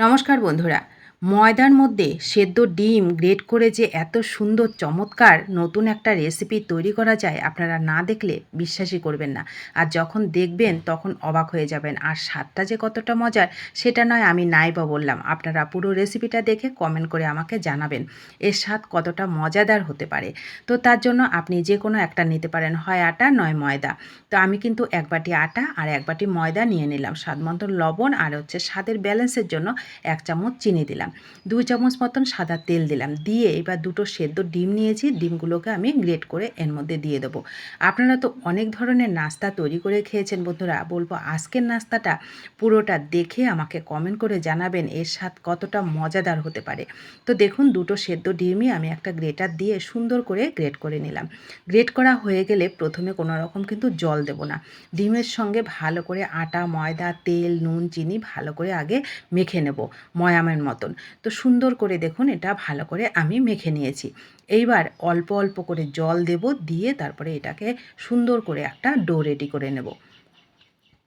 নমস্কার বন্ধুরা। ময়দার মধ্যে সেদ্ধ ডিম গ্রেট করে যে এত সুন্দর, চমৎকার নতুন একটা রেসিপি তৈরি করা যায় আপনারা না দেখলে বিশ্বাসই করবেন না। আর যখন দেখবেন তখন অবাক হয়ে যাবেন, আর স্বাদটা যে কতটা মজার! সেটা নয়, আমি নাই বা বললাম। আপনারা পুরো রেসিপিটা দেখে কমেন্ট করে আমাকে জানাবেন, এর স্বাদ কতটা মজাদার হতে পারে। তো তার জন্য আপনি যে কোনো একটা নিতে পারেন, হয় আটা, নয় ময়দা। তো আমি কিন্তু এক বাটি আটা আর এক বাটি ময়দা নিয়ে নিলাম। স্বাদ মতন লবণ আর হচ্ছে স্বাদের ব্যালেন্সের জন্য এক চামচ চিনি দিলাম। দুই চামচ মতন সাদা তেল দিলাম। দিয়ে এবার দুটো সেদ্ধ ডিম নিয়েছি। ডিমগুলোকে আমি গ্রেট করে এর মধ্যে দিয়ে দেবো। আপনারা তো অনেক ধরনের নাস্তা তৈরি করে খেয়েছেন বন্ধুরা। বলব আজকের নাস্তাটা পুরোটা দেখে আমাকে কমেন্ট করে জানাবেন এর স্বাদ কতটা মজাদার হতে পারে। তো দেখুন, দুটো সেদ্ধ ডিমই আমি একটা গ্রেটার দিয়ে সুন্দর করে গ্রেট করে নিলাম। গ্রেট করা হয়ে গেলে প্রথমে কোনো রকম কিন্তু জল দেব না। ডিমের সঙ্গে ভালো করে আটা, ময়দা, তেল, নুন, চিনি ভালো করে আগে মেখে নেব। ময়ামের মতন। তো সুন্দর করে দেখুন এটা ভালো করে আমি মেখে নিয়েছি। এইবার অল্প অল্প করে জল দেব, দিয়ে তারপরে এটাকে সুন্দর করে একটা ডো রেডি করে নেব।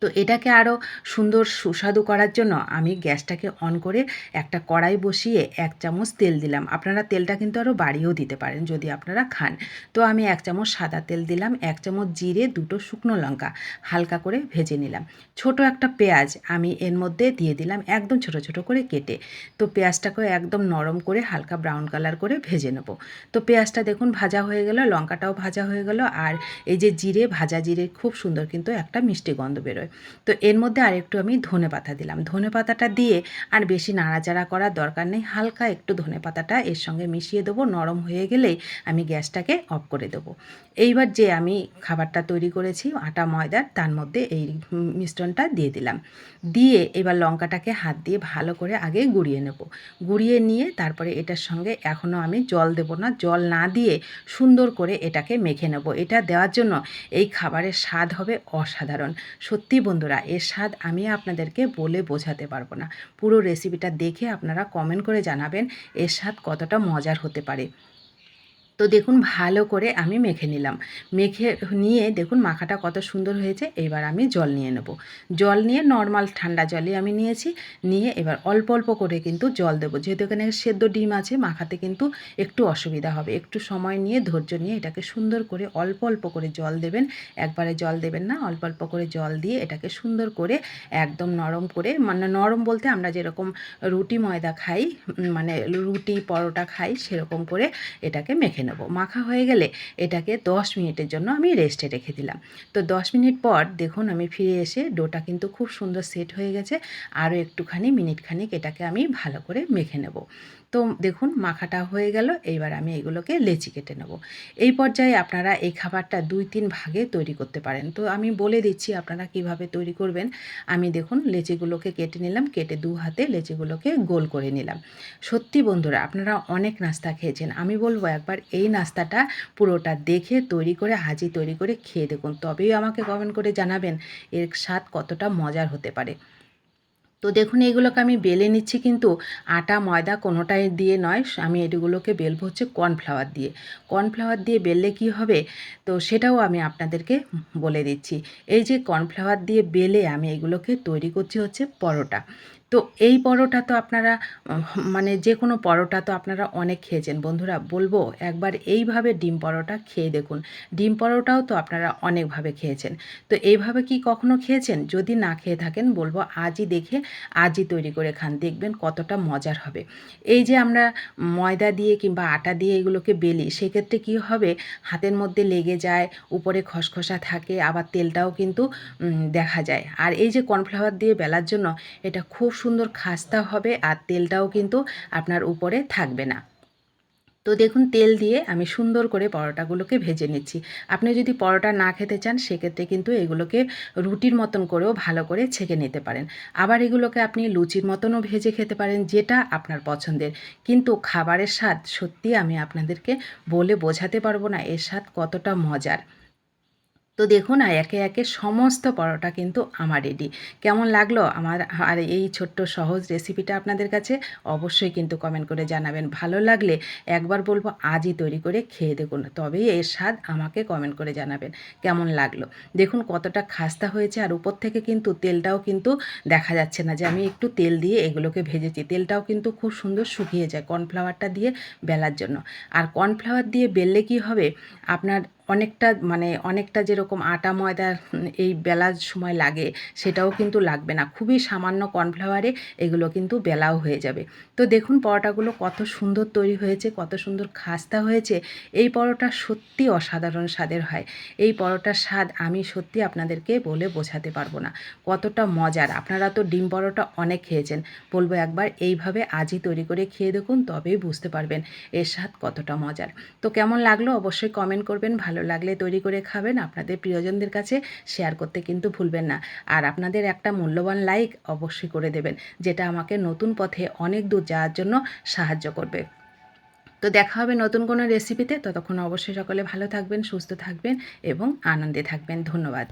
তো এটাকে আরও সুন্দর সুস্বাদু করার জন্য আমি গ্যাসটাকে অন করে একটা কড়াই বসিয়ে এক চামচ তেল দিলাম। আপনারা তেলটা কিন্তু আরও বাড়িয়েও দিতে পারেন যদি আপনারা খান। তো আমি এক চামচ সাদা তেল দিলাম, এক চামচ জিরে, দুটো শুকনো লঙ্কা হালকা করে ভেজে নিলাম। ছোট একটা পেঁয়াজ আমি এর মধ্যে দিয়ে দিলাম একদম ছোট ছোট করে কেটে। তো পেঁয়াজটাকেও একদম নরম করে হালকা ব্রাউন কালার করে ভেজে নেব। তো পেঁয়াজটা দেখুন ভাজা হয়ে গেল, লঙ্কাটাও ভাজা হয়ে গেল, আর এই যে জিরে, ভাজা জিরে খুব সুন্দর কিন্তু একটা মিষ্টি গন্ধ বেরোয়। তো এর মধ্যে আরেকটু আমি ধনে পাতা দিলাম। ধনে পাতাটা দিয়ে আর বেশি নাড়াচাড়া করার দরকার নেই, হালকা একটু ধনে পাতাটা এর সঙ্গে মিশিয়ে দেবো, নরম হয়ে গেলেই আমি গ্যাসটাকে অফ করে দেবো। এইবার যে আমি খাবারটা তৈরি করেছি, আটা ময়দার তার মধ্যে এই মিশ্রণটা দিয়ে দিলাম। দিয়ে এবার লঙ্কাটাকে হাত দিয়ে ভালো করে আগে গুঁড়িয়ে নেব। গুঁড়িয়ে নিয়ে তারপরে এটার সঙ্গে এখনও আমি জল দেব না, জল না দিয়ে সুন্দর করে এটাকে মেখে নেব। এটা দেওয়ার জন্য এই খাবারের স্বাদ হবে অসাধারণ। সত্যি বন্ধুরা, এর স্বাদ আমি আপনাদেরকে বলে বোঝাতে পারব না। পুরো রেসিপিটা দেখে আপনারা কমেন্ট করে জানাবেন, এর স্বাদ কতটা মজার হতে পারে। তো দেখুন ভালো করে আমি মেখে নিলাম। মেখে নিয়ে দেখুন মাখাটা কত সুন্দর হয়েছে, এবার আমি জল নিয়ে নেব। জল নিয়ে নর্মাল ঠান্ডা জলই আমি নিয়েছি, নিয়ে এবার অল্প অল্প করে কিন্তু জল দেবো। যেহেতু এখানে সেদ্ধ ডিম আছে, মাখাতে কিন্তু একটু অসুবিধা হবে। একটু সময় নিয়ে, ধৈর্য নিয়ে এটাকে সুন্দর করে অল্প অল্প করে জল দেবেন। একবারে জল দেবেন না, অল্প অল্প করে জল দিয়ে এটাকে সুন্দর করে একদম নরম করে মানে নরম বলতে আমরা যেরকম রুটি ময়দা খাই মানে রুটি পরোটা খাই, সেরকম করে এটাকে মেখে নেব। মাখা হয়ে গেলে এটাকে দশ মিনিটের জন্য আমি রেস্টে রেখে দিলাম। তো দশ মিনিট পর দেখুন আমি ফিরে এসে ডোটা কিন্তু খুব সুন্দর সেট হয়ে গেছে। আরও একটুখানি, মিনিটখানিক এটাকে আমি ভালো করে মেখে নেব। তো দেখুন মাখাটা হয়ে গেল, এইবার আমি এগুলোকে লেচি কেটে নেব। এই পর্যায়ে আপনারা এই খাবারটা দুই তিন ভাগে তৈরি করতে পারেন। তো আমি বলে দিচ্ছি আপনারা কীভাবে তৈরি করবেন। আমি দেখুন লেচিগুলোকে কেটে নিলাম, কেটে দু হাতে লেচিগুলোকে গোল করে নিলাম। সত্যি বন্ধুরা, আপনারা অনেক নাস্তা খেয়েছেন। আমি বলব একবার এই নাস্তাটা পুরোটা দেখে তৈরি করে, হাজি তৈরি করে খেয়ে দেখুন। তবেই আমাকে কমেন্ট করে জানাবেন এর স্বাদ কতটা মজার হতে পারে। তো দেখুন এগুলোকে আমি বেলে নিচ্ছি কিন্তু আটা, ময়দা কোনোটাই দিয়ে নয়। আমি এগুলোকে বেলবো হচ্ছে কর্নফ্লাওয়ার দিয়ে। কর্নফ্লাওয়ার দিয়ে বেললে কি হবে? তো সেটাও আমি আপনাদেরকে বলে দিচ্ছি। এই যে কর্নফ্লাওয়ার দিয়ে বেলে আমি এগুলোকে তৈরি করছি হচ্ছে পরোটা। তো এই পরোটা তো আপনারা মানে যে কোনো পরোটা তো আপনারা অনেক খেয়েছেন। বন্ধুরা, বলব একবার এইভাবে ডিম পরোটা খেয়ে দেখুন। ডিম পরোটাও তো আপনারা অনেকভাবে খেয়েছেন। তো এইভাবে কি কখনো খেয়েছেন? যদি না খেয়ে থাকেন, বলব আজই দেখে, আজই তৈরি করে খান। দেখবেন কতটা মজার হবে। এই যে আমরা ময়দা দিয়ে কিংবা আটা দিয়ে এগুলোকে বেলি, সেক্ষেত্রে কি হবে? হাতের মধ্যে লেগে যায়, উপরে খসখসা থাকে, আবার তেলটাও কিন্তু দেখা যায়। আর এই যে কর্নফ্লাওয়ার দিয়ে বেলার জন্য, এটা খুব সুন্দর খাস্তা হবে আর তেলটাও কিন্তু আপনার উপরে থাকবে না। তো দেখুন, তেল দিয়ে আমি সুন্দর করে পরোটাগুলোকে ভেজে নিচ্ছি। আপনি যদি পরোটা না খেতে চান, সেক্ষেত্রে কিন্তু এগুলোকে রুটির মতন করেও ভালো করে ছেঁকে নিতে পারেন। আবার এগুলোকে আপনি লুচির মতনও ভেজে খেতে পারেন, যেটা আপনার পছন্দের। কিন্তু খাবারের স্বাদ সত্যি আমি আপনাদেরকে বলে বোঝাতে পারব না, এর স্বাদ কতটা মজার। তো দেখুন একে একে সমস্ত পরোটা কিন্তু আমার রেডি কেমন লাগল আমার আর এই ছোট্ট সহজ রেসিপিটা আপনাদের কাছে? অবশ্যই কিন্তু কমেন্ট করে জানাবেন। ভালো লাগলে একবার বলব আজই তৈরি করে খেয়ে দেখুন। তবেই এর স্বাদ আমাকে কমেন্ট করে জানাবেন। কেমন লাগল? দেখুন কতটা খাস্তা হয়েছে আর উপর থেকে কিন্তু তেলটাও কিন্তু দেখা যাচ্ছে না যে আমি একটু তেল দিয়ে এগুলোকে ভেজেছি। তেলটাও কিন্তু খুব সুন্দর শুকিয়ে যায় কর্নফ্লাওয়ারটা দিয়ে বেলার জন্য। আর কর্নফ্লাওয়ার দিয়ে বেললে কি হবে? আপনার অনেকটা মানে অনেকটা যেরকম আটা, ময়দা এই বেলার সময় লাগে, সেটাও কিন্তু লাগবে না। খুবই সামান্য কর্নফ্লাওয়ারে এগুলো কিন্তু বেলাও হয়ে যাবে। তো দেখুন পরোটাগুলো কত সুন্দর তৈরি হয়েছে, কত সুন্দর খাস্তা হয়েছে। এই পরোটা সত্যি অসাধারণ স্বাদের হয়। এই পরোটার স্বাদ আমি সত্যি আপনাদেরকে বলে বোঝাতে পারব না। কতটা মজার। আপনারা তো ডিম পরোটা অনেক খেয়েছেন। বলব একবার, এইভাবে আজই তৈরি করে খেয়ে দেখুন, তবেই বুঝতে পারবেন এর স্বাদ কতটা মজার। তো কেমন লাগল অবশ্যই কমেন্ট করবেন। ভালো লাগলে তৈরি করে খাবেন। আপনাদের প্রিয়জনদের কাছে শেয়ার করতে কিন্তু ভুলবেন না। আর আপনাদের একটা মূল্যবান লাইক অবশ্যই করে দেবেন, যেটা আমাকে নতুন পথে অনেক দূর যাওয়ার জন্য সাহায্য করবে। তো দেখা হবে নতুন কোনো রেসিপিতে ততক্ষণ অবশ্যই সকলে ভালো থাকবেন, সুস্থ থাকবেন এবং আনন্দে থাকবেন। ধন্যবাদ।